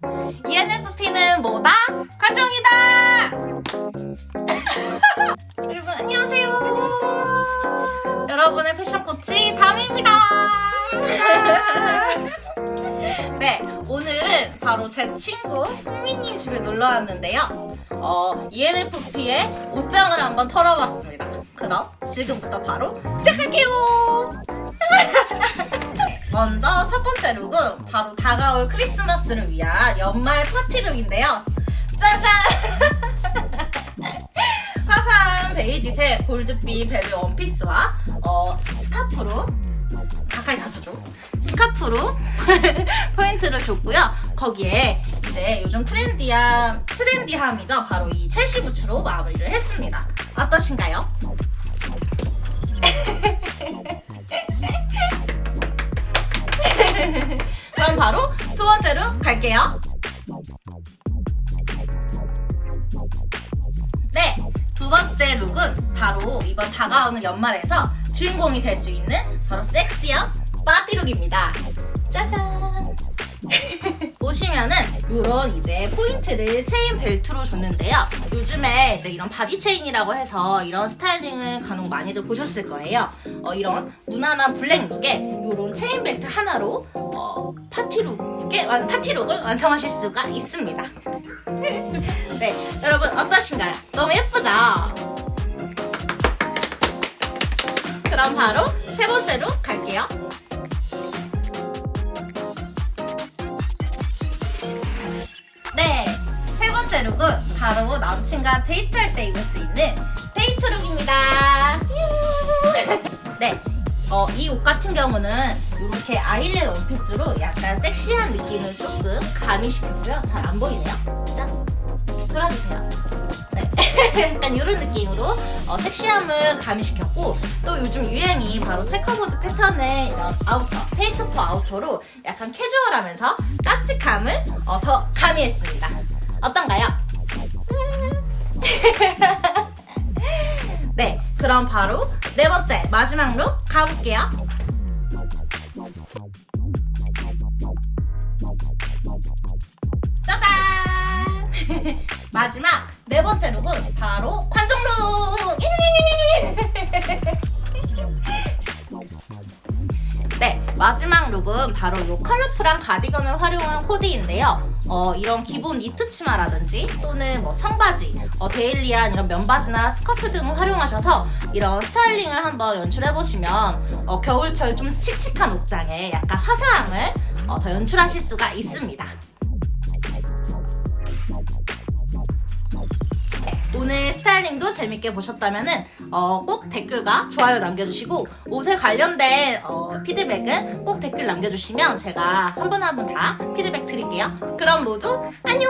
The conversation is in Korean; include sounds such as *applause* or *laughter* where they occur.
ENFP는 뭐다? 과정이다! *laughs* 여러분, 안녕하세요. 여러분의 패션 코치 담입니다. *laughs* 네, 오늘은 바로 제 친구 꾸미님 집에 놀러 왔는데요. 어, ENFP의 옷장을 한번 털어봤습니다. 그럼 지금부터 바로 시작할게요. *laughs* 먼저 첫 번째 룩은 바로 다가올 크리스마스를 위한 연말 파티 룩인데요. 짜잔! *laughs* 화사한 베이지색 골드빛 벨벳 원피스와 어, 스카프로 가까이 가서 줘. 스카프로 *laughs* 포인트를 줬고요. 거기에 이제 요즘 트렌디한 트렌디함이죠. 바로 이 첼시 부츠로 마무리를 했습니다. 어떠신가요? 번째로 갈게요. 네, 두 번째 룩은 바로 이번 다가오는 연말에서 주인공이 될 수 있는 바로 섹시한 파티룩입니다. 짜잔! *laughs* 보시면은 이런 이제 포인트를 체인 벨트로 줬는데요. 요즘에 이제 이런 바디 체인이라고 해서 이런 스타일링을 간혹 많이들 보셨을 거예요. 어, 이런 무난한 블랙 룩에 이런 체인 벨트 하나로 어, 파티룩에 완- 파티룩을 완성하실 수가 있습니다. *laughs* 네, 여러분 어떠신가요? 너무 예쁘죠? 그럼 바로 세 번째로 갈게요. 번째 룩은 바로 남친과 데이트할 때 입을 수 있는 데이트 룩입니다. *laughs* 네, 어, 이 옷 같은 경우는 이렇게 아일렛 원피스로 약간 섹시한 느낌을 조금 가미시켰고요. 잘 안 보이네요. 짠, 돌아주세요. 네, *laughs* 약간 이런 느낌으로 어, 섹시함을 가미시켰고 또 요즘 유행이 바로 체커보드 패턴의 이런 아우터, 페이크퍼 아우터로 약간 캐주얼하면서 깜찍함을 어, 더 가미했습니다. 어떤가요? *laughs* 네, 그럼 바로 네 번째 마지막 룩 가볼게요. 짜잔! *laughs* 마지막 네 번째 룩은 바로 관종 룩! 예! *laughs* 네, 마지막 룩은 바로 이 컬러풀한 가디건을 활용한 코디인데요. 어, 이런 기본 니트 치마라든지 또는 뭐 청바지, 어, 데일리한 이런 면바지나 스커트 등을 활용하셔서 이런 스타일링을 한번 연출해보시면 어, 겨울철 좀 칙칙한 옷장에 약간 화사함을 어, 더 연출하실 수가 있습니다. 스타일링도 재밌게 보셨다면은 어, 꼭 댓글과 좋아요 남겨주시고 옷에 관련된 어, 피드백은 꼭 댓글 남겨주시면 제가 한 분 한 분 다 피드백 드릴게요. 그럼 모두 안녕.